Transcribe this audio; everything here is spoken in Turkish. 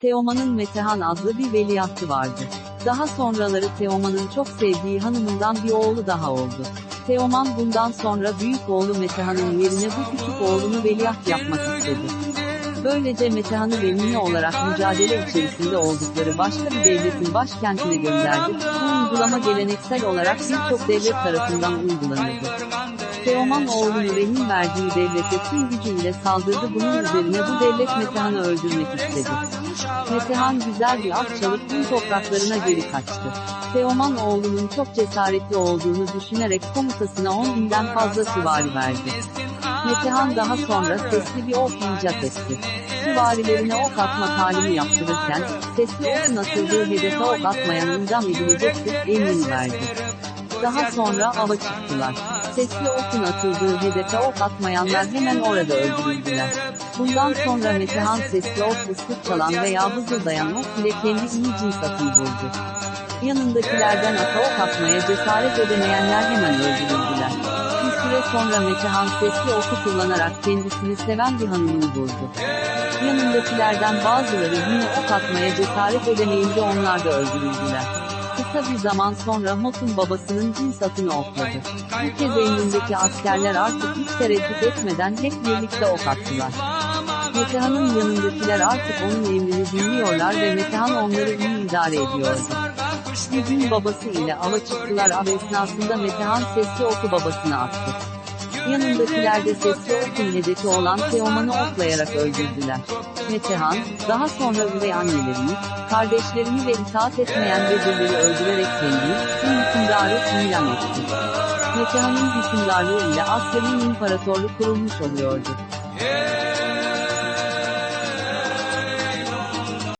Teoman'ın Metehan adlı bir veliahtı vardı. Daha sonraları Teoman'ın çok sevdiği hanımından bir oğlu daha oldu. Teoman bundan sonra büyük oğlu Metehan'ın yerine bu küçük oğlunu veliaht yapmak istedi. Böylece Metehan'ı Remini olarak mücadele içerisinde oldukları başka bir devletin başkentine gönderdi. Bu uygulama geleneksel olarak birçok devlet tarafından uygulanırdı. Teoman oğlunu rehin verdiği devlete tüm gücüyle saldırdı. Bunun üzerine bu devlet Metehan'ı öldürmek istedi. Metehan güzel bir at çalıp tüm topraklarına geri kaçtı. Teoman oğlunun çok cesaretli olduğunu düşünerek komutasına 10 binden fazla süvari verdi. Metehan daha sonra sesli bir ok icat etti. Süvarilerine ok atma talimi yaptırırken, sesli okun atıldığı hedefe ok atmayan idam edilecektir emrini verdi. Daha sonra ava çıktılar. Sesli okun atıldığı hedefe ok atmayanlar hemen orada öldürüldüler. Bundan sonra Metehan sesli ok ıslık çalan veya vızıldayan ok ile kendi iyi cins atıyı buldu. Yanındakilerden ata ok atmaya cesaret edemeyenler hemen öldürüldüler. Bir süre sonra Metehan sesli oku kullanarak kendisini seven bir hanımını buldu. Yanındakilerden bazıları yine ok atmaya cesaret edemeyince onlar da öldürüldüler. Kısa bir zaman sonra Mot'un babasının cins atını okladı. Bu kez emrindeki askerler artık hiç tereddüt etmeden hep birlikte ok attılar. Metehan'ın yanındakiler artık onun emrini dinliyorlar ve Metehan onları iyi idare ediyordu. Bir gün babası ile ava çıktılar av esnasında Metehan sesli oku babasına attı. Yanındakiler de sesli okun hedefi olan Teoman'ı oklayarak öldürdüler. Metehan, daha sonra üvey annelerini, kardeşlerini ve itaat etmeyen vezirleri öldürerek tüm hükümdarı ilan etti. Metehan'ın hükümdarlığı ile Asya'nın imparatorluk kurulmuş oluyordu.